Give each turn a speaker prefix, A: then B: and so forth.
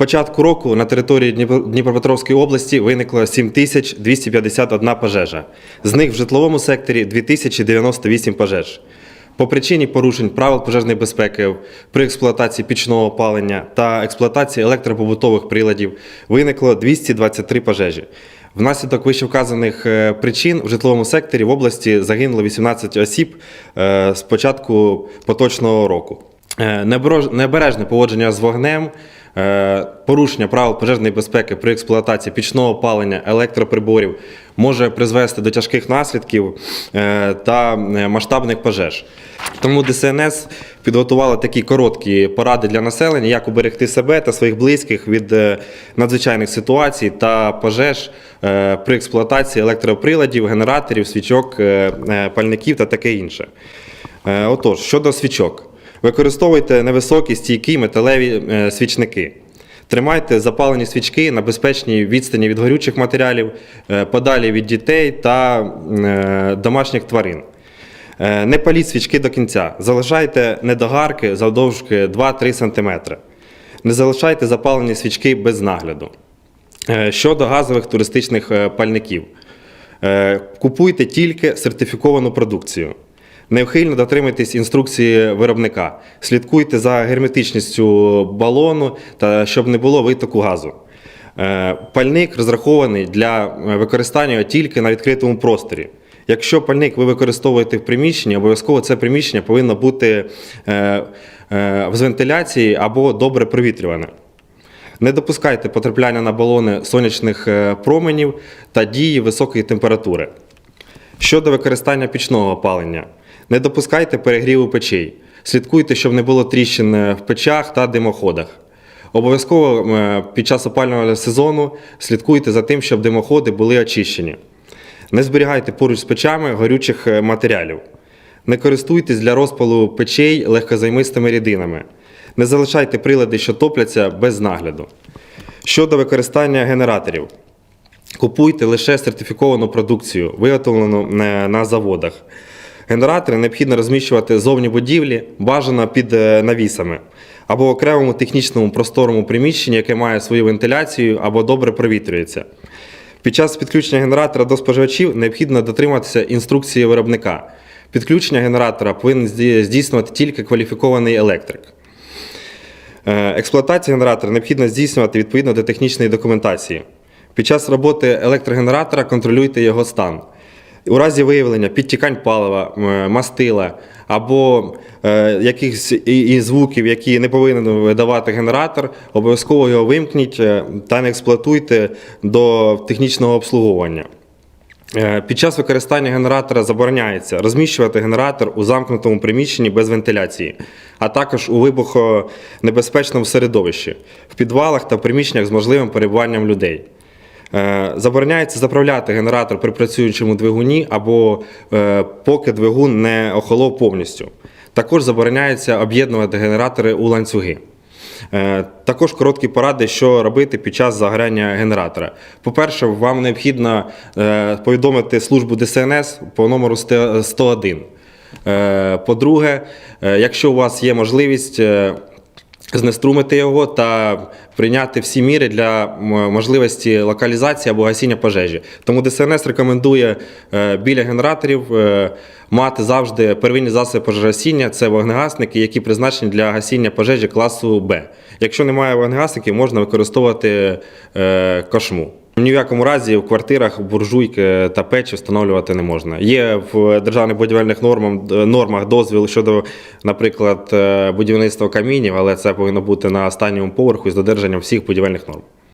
A: Початку року на території Дніпропетровської області виникло 7251 пожежа. З них в житловому секторі 2098 пожеж. По причині порушень правил пожежної безпеки при експлуатації пічного опалення та експлуатації електропобутових приладів виникло 223 пожежі. Внаслідок вищевказаних е, причин в житловому секторі в області загинуло 18 осіб е, з початку поточного року. Е, Небережне поводження з вогнем, порушення правил пожежної безпеки при експлуатації пічного опалення, електроприборів може призвести до тяжких наслідків е, та е, масштабних пожеж. Тому ДСНС підготувала такі короткі поради для населення, як уберегти себе та своїх близьких від е, надзвичайних ситуацій та пожеж е, при експлуатації електроприладів, генераторів, свічок, е, е, пальників та таке інше. Е, Отож, щодо свічок. Використовуйте невисокі стійкі металеві е, свічники. Тримайте запалені свічки на безпечній відстані від горючих матеріалів, е, подалі від дітей та е, домашніх тварин. Не паліть свічки до кінця. Залишайте недогарки завдовжки 2-3 см. Не залишайте запалені свічки без нагляду. Щодо газових туристичних пальників, купуйте тільки сертифіковану продукцію. Невхильно дотримуйтесь інструкції виробника. Слідкуйте за герметичністю балону та щоб не було витоку газу. Е, Пальник розрахований для використання тільки на відкритому просторі. Якщо пальник ви використовуєте в приміщенні, обов'язково це приміщення повинно бути е, е, з вентиляції або добре провітрюване. Не допускайте потрапляння на балони сонячних променів та дії високої температури. Щодо використання пічного опалення, не допускайте перегріву печей. Слідкуйте, щоб не було тріщин е, в печах та димоходах. Обов'язково е, під час опалювального сезону слідкуйте за тим, щоб димоходи були очищені. Не зберігайте поруч з печами горючих е, матеріалів. Не користуйтесь для розпалу печей легкозаймистими рідинами. Не залишайте прилади, що топляться без нагляду. Щодо використання генераторів. Купуйте лише сертифіковану продукцію, виготовлену на заводах. Генератори необхідно розміщувати зовні будівлі, бажано під е, навісами, або в окремому технічному просторому приміщенні, яке має свою вентиляцію або добре провітрюється. Під час підключення генератора до споживачів необхідно дотримуватися інструкції виробника. Підключення генератора повинен здійснювати тільки кваліфікований електрик. Е, Експлуатацію генератора необхідно здійснювати відповідно до технічної документації. Під час роботи електрогенератора контролюйте його стан. У разі виявлення підтікань палива, е, мастила або е, якихось і, звуків, які не повинен видавати генератор, обов'язково його вимкніть е, та не експлуатуйте до технічного обслуговування. Під час використання генератора забороняється розміщувати генератор у замкнутому приміщенні без вентиляції, а також у вибухонебезпечному середовищі, в підвалах та приміщеннях з можливим перебуванням людей. Е, Забороняється заправляти генератор при працюючому двигуні або е, поки двигун не охолов повністю. Також забороняється об'єднувати генератори у ланцюги. Е, Також короткі поради, що робити під час загоряння генератора. По-перше, вам необхідно повідомити службу ДСНС по номеру 101. Е, По-друге, якщо у вас є можливість знеструмити його та прийняти всі міри для можливості локалізації або гасіння пожежі. Тому ДСНС рекомендує е, біля генераторів е, мати завжди первинні засоби пожежогасіння. Це вогнегасники, які призначені для гасіння пожежі класу Б. Якщо немає вогнегасників, можна використовувати е, кошму. Ні в якому разі в квартирах буржуйки та печі встановлювати не можна. Є в державних будівельних нормах, нормах дозвіл щодо, наприклад, е, будівництва камінів, але це повинно бути на останньому поверху з додержанням всіх будівельних норм.